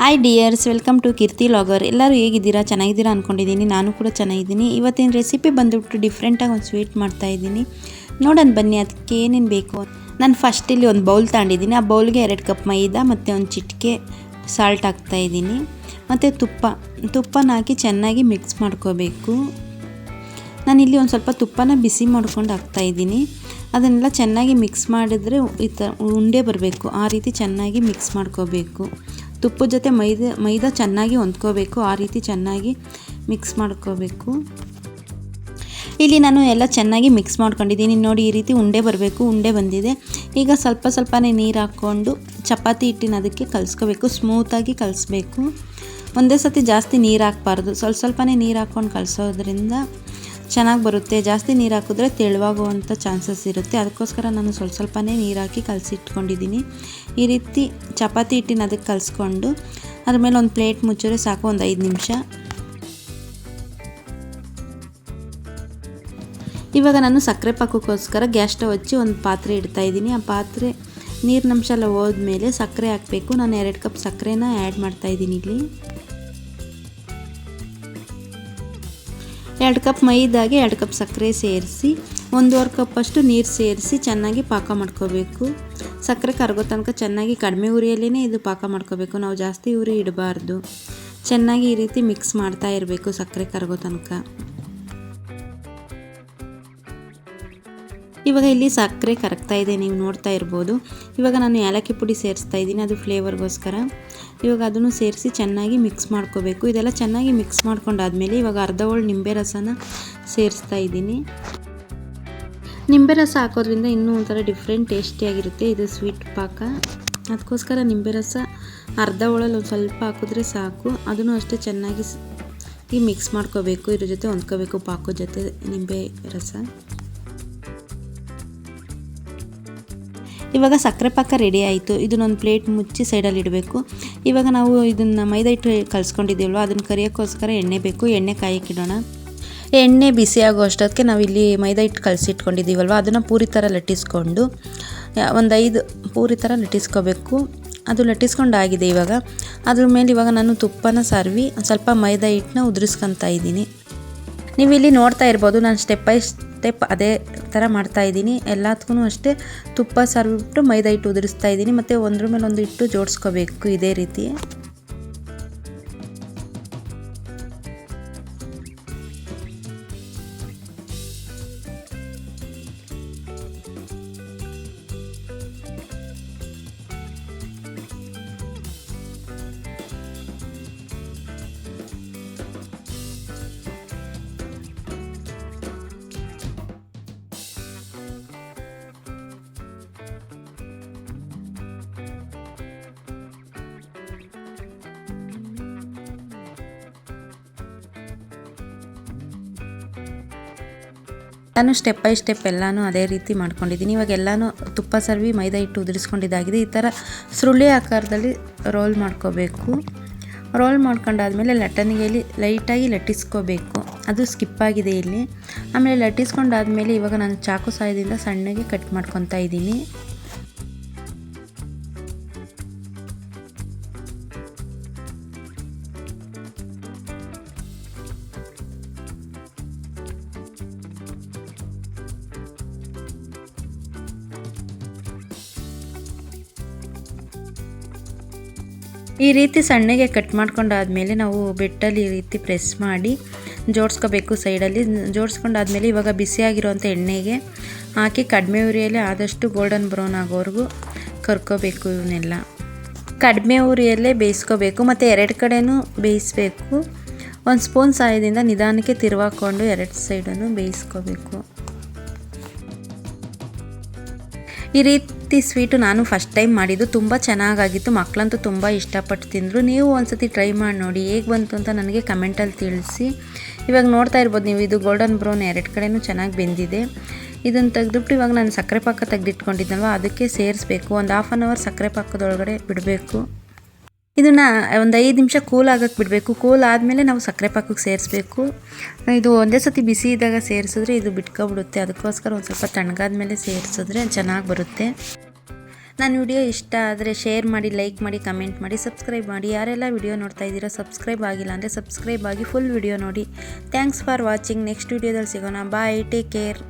Hi dears welcome to Keerthi vlogger ಎಲ್ಲರೂ ಹೇಗಿದ್ದೀರಾ? ಚೆನ್ನಾಗಿದ್ದೀರಾ ಅಂದ್ಕೊಂಡಿದ್ದೀನಿ ನಾನು ಕೂಡ ಚೆನ್ನಾಗಿದ್ದೀನಿ. ಇವತ್ತಿನ ರೆಸಿಪಿ ಬಂದುಬಿಟ್ಟು ಡಿಫ್ರೆಂಟಾಗಿ ಒಂದು ಸ್ವೀಟ್ ಮಾಡ್ತಾ ಇದ್ದೀನಿ. ನೋಡೋಣ ಬನ್ನಿ ಅದಕ್ಕೆ ಏನೇನು ಬೇಕು ನಾನು ಫಸ್ಟ್ ಇಲ್ಲಿ ಒಂದು ಬೌಲ್ ತಗೊಂಡಿದ್ದೀನಿ. ಆ ಬೌಲ್ಗೆ ಎರಡು ಕಪ್ ಮೈದಾ ಮತ್ತು ಒಂದು ಚಿಟಿಕೆ ಸಾಲ್ಟ್ ಹಾಕ್ತಾಯಿದ್ದೀನಿ ಮತ್ತು ತುಪ್ಪ. ತುಪ್ಪನ ಹಾಕಿ ಚೆನ್ನಾಗಿ ಮಿಕ್ಸ್ ಮಾಡ್ಕೋಬೇಕು. ನಾನಿಲ್ಲಿ ಒಂದು ಸ್ವಲ್ಪ ತುಪ್ಪನ ಬಿಸಿ ಮಾಡ್ಕೊಂಡು ಹಾಕ್ತಾಯಿದ್ದೀನಿ ಅದನ್ನೆಲ್ಲ ಚೆನ್ನಾಗಿ ಮಿಕ್ಸ್ ಮಾಡಿದರೆ ಈ ಥರ ಉಂಡೆ ಬರಬೇಕು. ಆ ರೀತಿ ಚೆನ್ನಾಗಿ ಮಿಕ್ಸ್ ಮಾಡ್ಕೋಬೇಕು. ತುಪ್ಪದ ಜೊತೆ ಮೈದಾ ಮೈದಾ ಚೆನ್ನಾಗಿ ಹೊಂದ್ಕೋಬೇಕು, ಆ ರೀತಿ ಚೆನ್ನಾಗಿ ಮಿಕ್ಸ್ ಮಾಡ್ಕೋಬೇಕು. ಇಲ್ಲಿ ನಾನು ಎಲ್ಲ ಚೆನ್ನಾಗಿ ಮಿಕ್ಸ್ ಮಾಡ್ಕೊಂಡಿದ್ದೀನಿ. ನೋಡಿ, ಈ ರೀತಿ ಉಂಡೆ ಬರಬೇಕು, ಉಂಡೆ ಬಂದಿದೆ. ಈಗ ಸ್ವಲ್ಪ ಸ್ವಲ್ಪನೇ ನೀರು ಹಾಕ್ಕೊಂಡು ಚಪಾತಿ ಹಿಟ್ಟಿನ ಅದಕ್ಕೆ ಕಲಿಸ್ಕೋಬೇಕು ಸ್ಮೂತಾಗಿ ಕಲಿಸ್ಬೇಕು. ಒಂದೇ ಸತಿ ಜಾಸ್ತಿ ನೀರು ಹಾಕ್ಬಾರ್ದು. ಸ್ವಲ್ಪ ಸ್ವಲ್ಪನೇ ನೀರು ಹಾಕ್ಕೊಂಡು ಕಲಿಸೋದ್ರಿಂದ ಚೆನ್ನಾಗಿ ಬರುತ್ತೆ, ಜಾಸ್ತಿ ನೀರು ಹಾಕಿದ್ರೆ ತೆಳುವಾಗುವಂಥ ಚಾನ್ಸಸ್ ಇರುತ್ತೆ. ಅದಕ್ಕೋಸ್ಕರ ನಾನು ಸ್ವಲ್ಪ ಸ್ವಲ್ಪನೇ ನೀರು ಹಾಕಿ ಕಲಸಿಟ್ಕೊಂಡಿದ್ದೀನಿ. ಈ ರೀತಿ ಚಪಾತಿ ಹಿಟ್ಟಿನ ಅದಕ್ಕೆ ಕಲಿಸ್ಕೊಂಡು ಅದ್ರ ಮೇಲೆ ಒಂದು ಪ್ಲೇಟ್ ಮುಚ್ಚಿದ್ರೆ ಸಾಕು, ಒಂದು ಐದು ನಿಮಿಷ. ಇವಾಗ ನಾನು ಸಕ್ಕರೆ ಪಾಕಕ್ಕೋಸ್ಕರ ಗ್ಯಾಸ್ ಸ್ಟವ್ ಹಚ್ಚಿ ಒಂದು ಪಾತ್ರೆ ಇಡ್ತಾ ಇದ್ದೀನಿ. ಆ ಪಾತ್ರೆ ನೀರಿನಂಶ ಎಲ್ಲ ಹೋದ್ಮೇಲೆ ಸಕ್ಕರೆ ಹಾಕಬೇಕು. ನಾನು ಎರಡು ಕಪ್ ಸಕ್ಕರೆನ ಆ್ಯಡ್ ಮಾಡ್ತಾ ಇದ್ದೀನಿ ಇಲ್ಲಿ. ಎರಡು ಕಪ್ ಮೈದಾಗೆ ಎರಡು ಕಪ್ ಸಕ್ಕರೆ ಸೇರಿಸಿ, ಒಂದೂವರೆ ಕಪ್ಪಷ್ಟು ನೀರು ಸೇರಿಸಿ ಚೆನ್ನಾಗಿ ಪಾಕ ಮಾಡ್ಕೋಬೇಕು. ಸಕ್ಕರೆ ಕರಗೋ ತನಕ ಚೆನ್ನಾಗಿ ಕಡಿಮೆ ಉರಿಯಲ್ಲೇ ಇದು ಪಾಕ ಮಾಡ್ಕೋಬೇಕು. ನಾವು ಜಾಸ್ತಿ ಉರಿ ಇಡಬಾರ್ದು. ಚೆನ್ನಾಗಿ ಈ ರೀತಿ ಮಿಕ್ಸ್ ಮಾಡ್ತಾ ಇರಬೇಕು ಸಕ್ಕರೆ ಕರಗೋ ತನಕ. ಇವಾಗ ಇಲ್ಲಿ ಸಕ್ಕರೆ ಕರಗ್ತಾ ಇದೆ, ನೀವು ನೋಡ್ತಾ ಇರ್ಬೋದು. ಇವಾಗ ನಾನು ಏಲಕ್ಕಿ ಪುಡಿ ಸೇರಿಸ್ತಾ ಇದ್ದೀನಿ, ಅದು ಫ್ಲೇವರ್ಗೋಸ್ಕರ. ಇವಾಗ ಅದನ್ನು ಸೇರಿಸಿ ಚೆನ್ನಾಗಿ ಮಿಕ್ಸ್ ಮಾಡ್ಕೋಬೇಕು. ಇದೆಲ್ಲ ಚೆನ್ನಾಗಿ ಮಿಕ್ಸ್ ಮಾಡ್ಕೊಂಡಾದ್ಮೇಲೆ ಇವಾಗ ಅರ್ಧ ಹೋಳು ನಿಂಬೆ ರಸನ ಸೇರಿಸ್ತಾ ಇದ್ದೀನಿ. ನಿಂಬೆ ರಸ ಹಾಕೋದ್ರಿಂದ ಇನ್ನೂ ಒಂಥರ ಡಿಫ್ರೆಂಟ್ ಟೇಸ್ಟಿಯಾಗಿರುತ್ತೆ ಇದು ಸ್ವೀಟ್ ಪಾಕ. ಅದಕ್ಕೋಸ್ಕರ ನಿಂಬೆ ರಸ ಅರ್ಧ ಹೋಳಲ್ಲಿ ಒಂದು ಸ್ವಲ್ಪ ಹಾಕಿದ್ರೆ ಸಾಕು. ಅದನ್ನು ಅಷ್ಟೇ ಚೆನ್ನಾಗಿ ಮಿಕ್ಸ್ ಮಾಡ್ಕೋಬೇಕು, ಇದ್ರ ಜೊತೆ ಹೊಂದ್ಕೋಬೇಕು ಪಾಕದ ಜೊತೆ ನಿಂಬೆ ರಸ. ಇವಾಗ ಸಕ್ಕರೆ ಪಾಕ ರೆಡಿ ಆಯಿತು. ಇದನ್ನೊಂದು ಪ್ಲೇಟ್ ಮುಚ್ಚಿ ಸೈಡಲ್ಲಿ ಇಡಬೇಕು. ಇವಾಗ ನಾವು ಇದನ್ನು ಮೈದಾ ಹಿಟ್ಟು ಕಲಿಸ್ಕೊಂಡಿದ್ದೀವಲ್ವ, ಅದನ್ನು ಕರಿಯೋಕ್ಕೋಸ್ಕರ ಎಣ್ಣೆ ಬೇಕು. ಎಣ್ಣೆ ಕಾಯಕ್ಕಿಡೋಣ ಎಣ್ಣೆ ಬಿಸಿ ಆಗೋ ಅಷ್ಟೊತ್ತಿಗೆ ನಾವು ಇಲ್ಲಿ ಮೈದಾ ಹಿಟ್ಟು ಕಲಸಿಟ್ಕೊಂಡಿದ್ದೀವಲ್ವ, ಅದನ್ನು ಪೂರಿ ಥರ ಲಟ್ಟಿಸ್ಕೊಂಡು, ಒಂದು ಐದು ಪೂರಿ ಥರ ಲಟ್ಟಿಸ್ಕೋಬೇಕು. ಅದು ಲಟ್ಟಿಸ್ಕೊಂಡಾಗಿದೆ ಇವಾಗ. ಅದ್ರ ಮೇಲೆ ಇವಾಗ ನಾನು ತುಪ್ಪನ ಸರ್ವಿ, ಸ್ವಲ್ಪ ಮೈದಾ ಹಿಟ್ಟನ್ನ ಉದುರಿಸ್ಕೊತಾ ಇದ್ದೀನಿ. ನೀವು ಇಲ್ಲಿ ನೋಡ್ತಾ ಇರ್ಬೋದು, ನಾನು ಸ್ಟೆಪ್ ಬೈ ಸ್ಟೆಪ್ ಅದೇ ಥರ ಮಾಡ್ತಾ ಇದ್ದೀನಿ. ಎಲ್ಲದಕ್ಕೂ ಅಷ್ಟೇ ತುಪ್ಪ ಸರ್ವಿಟ್ಟು ಮೈದಾ ಹಿಟ್ಟು ಉದುರಿಸ್ತಾ ಇದ್ದೀನಿ. ಮತ್ತು ಒಂದ್ರ ಮೇಲೆ ಒಂದು ಇಟ್ಟು ಜೋಡಿಸ್ಕೋಬೇಕು ಇದೇ ರೀತಿ. ನಾನು ಸ್ಟೆಪ್ ಬೈ ಸ್ಟೆಪ್ ಎಲ್ಲನೂ ಅದೇ ರೀತಿ ಮಾಡ್ಕೊಂಡಿದ್ದೀನಿ. ಇವಾಗ ಎಲ್ಲನೂ ತುಪ್ಪ ಸರ್ವಿ, ಮೈದಾ ಹಿಟ್ಟು ಉದುರಿಸ್ಕೊಂಡಿದ್ದಾಗಿದೆ. ಈ ಥರ ಸುರುಳಿ ಆಕಾರದಲ್ಲಿ ರೋಲ್ ಮಾಡ್ಕೋಬೇಕು. ರೋಲ್ ಮಾಡ್ಕೊಂಡಾದ್ಮೇಲೆ ಲಟ್ಟಣಿಗೆಯಲ್ಲಿ ಲೈಟಾಗಿ ಲಟ್ಟಿಸ್ಕೋಬೇಕು. ಅದು ಸ್ಕಿಪ್ ಆಗಿದೆ ಇಲ್ಲಿ. ಆಮೇಲೆ ಲಟ್ಟಿಸ್ಕೊಂಡಾದ್ಮೇಲೆ ಇವಾಗ ನಾನು ಚಾಕು ಸಹಾಯದಿಂದ ಸಣ್ಣಗೆ ಕಟ್ ಮಾಡ್ಕೊತಾ ಇದ್ದೀನಿ. ಈ ರೀತಿ ಸಣ್ಣಗೆ ಕಟ್ ಮಾಡ್ಕೊಂಡಾದ್ಮೇಲೆ ನಾವು ಬೆಟ್ಟಲ್ಲಿ ಈ ರೀತಿ ಪ್ರೆಸ್ ಮಾಡಿ ಜೋಡಿಸ್ಕೋಬೇಕು ಸೈಡಲ್ಲಿ. ಜೋಡಿಸ್ಕೊಂಡಾದ್ಮೇಲೆ ಇವಾಗ ಬಿಸಿಯಾಗಿರುವಂಥ ಎಣ್ಣೆಗೆ ಹಾಕಿ ಕಡಿಮೆ ಉರಿಯಲ್ಲಿ ಆದಷ್ಟು ಗೋಲ್ಡನ್ ಬ್ರೌನ್ ಆಗೋವರೆಗೂ ಕರ್ಕೋಬೇಕು ಇವನ್ನೆಲ್ಲ. ಕಡಿಮೆ ಉರಿಯಲ್ಲೇ ಬೇಯಿಸ್ಕೋಬೇಕು ಮತ್ತು ಎರಡು ಕಡೆಯೂ ಬೇಯಿಸ್ಬೇಕು. ಒಂದು ಸ್ಪೂನ್ ಸಹಾಯದಿಂದ ನಿಧಾನಕ್ಕೆ ತಿರುವಾಕೊಂಡು ಎರಡು ಸೈಡನ್ನು ಬೇಯಿಸ್ಕೋಬೇಕು. ಈ ರೀತಿ ಸ್ವೀಟು ನಾನು ಫಸ್ಟ್ ಟೈಮ್ ಮಾಡಿದ್ದು. ತುಂಬ ಚೆನ್ನಾಗಾಗಿತ್ತು. ಮಕ್ಕಳಂತೂ ತುಂಬ ಇಷ್ಟಪಟ್ಟು ತಿಂದರು. ನೀವು ಒಂದ್ಸತಿ ಟ್ರೈ ಮಾಡಿ ನೋಡಿ. ಹೇಗೆ ಬಂತು ಅಂತ ನನಗೆ ಕಮೆಂಟಲ್ಲಿ ತಿಳಿಸಿ. ಇವಾಗ ನೋಡ್ತಾ ಇರ್ಬೋದು ನೀವು, ಇದು ಗೋಲ್ಡನ್ ಬ್ರೌನ್ ಎರಡು ಕಡೆಯೂ ಚೆನ್ನಾಗಿ ಬೆಂದಿದೆ. ಇದನ್ನು ತೆಗೆದುಬಿಟ್ಟು ಇವಾಗ ನಾನು ಸಕ್ಕರೆ ಪಾಕ ತೆಗೆದಿಟ್ಕೊಂಡಿದ್ದಲ್ವ ಅದಕ್ಕೆ ಸೇರಿಸ್ಬೇಕು. ಒಂದು ಹಾಫ್ ಆನ್ ಅವರ್ ಸಕ್ಕರೆ ಪಾಕದೊಳಗಡೆ ಬಿಡಬೇಕು. ಇದನ್ನು ಒಂದು ಐದು ನಿಮಿಷ ಕೂಲ್ ಆಗಕ್ಕೆ ಬಿಡಬೇಕು. ಕೂಲ್ ಆದಮೇಲೆ ನಾವು ಸಕ್ಕರೆ ಪಾಕಕ್ಕೆ ಸೇರಿಸ್ಬೇಕು. ಇದು ಒಂದೇ ಸತಿ ಬಿಸಿ ಇದ್ದಾಗ ಸೇರಿಸಿದ್ರೆ ಇದು ಬಿಟ್ಕೊಬಿಡುತ್ತೆ. ಅದಕ್ಕೋಸ್ಕರ ಒಂದು ಸ್ವಲ್ಪ ತಣ್ಣಗಾದ ಮೇಲೆ ಸೇರಿಸಿದ್ರೆ ಚೆನ್ನಾಗಿ ಬರುತ್ತೆ. ನನ್ನ ವಿಡಿಯೋ ಇಷ್ಟ ಆದರೆ ಶೇರ್ ಮಾಡಿ ಲೈಕ್ ಮಾಡಿ ಕಮೆಂಟ್ ಮಾಡಿ ಸಬ್ಸ್ಕ್ರೈಬ್ ಮಾಡಿ. ಯಾರೆಲ್ಲ ವಿಡಿಯೋ ನೋಡ್ತಾ ಇದ್ದೀರಾ ಸಬ್ಸ್ಕ್ರೈಬ್ ಆಗಿಲ್ಲ ಅಂದರೆ ಸಬ್ಸ್ಕ್ರೈಬ್ ಆಗಿ ಫುಲ್ ವಿಡಿಯೋ ನೋಡಿ. ಥ್ಯಾಂಕ್ಸ್ ಫಾರ್ ವಾಚಿಂಗ್ ನೆಕ್ಸ್ಟ್ ವಿಡಿಯೋದಲ್ಲಿ ಸಿಗೋಣ. Bye take care